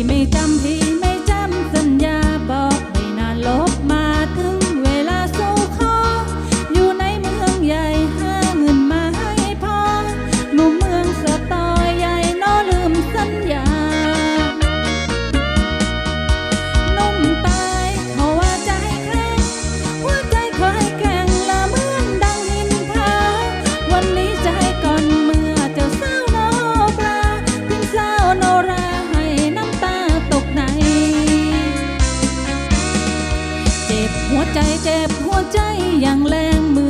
y me ใจเจ็บหัวใจอย่างแรงมือ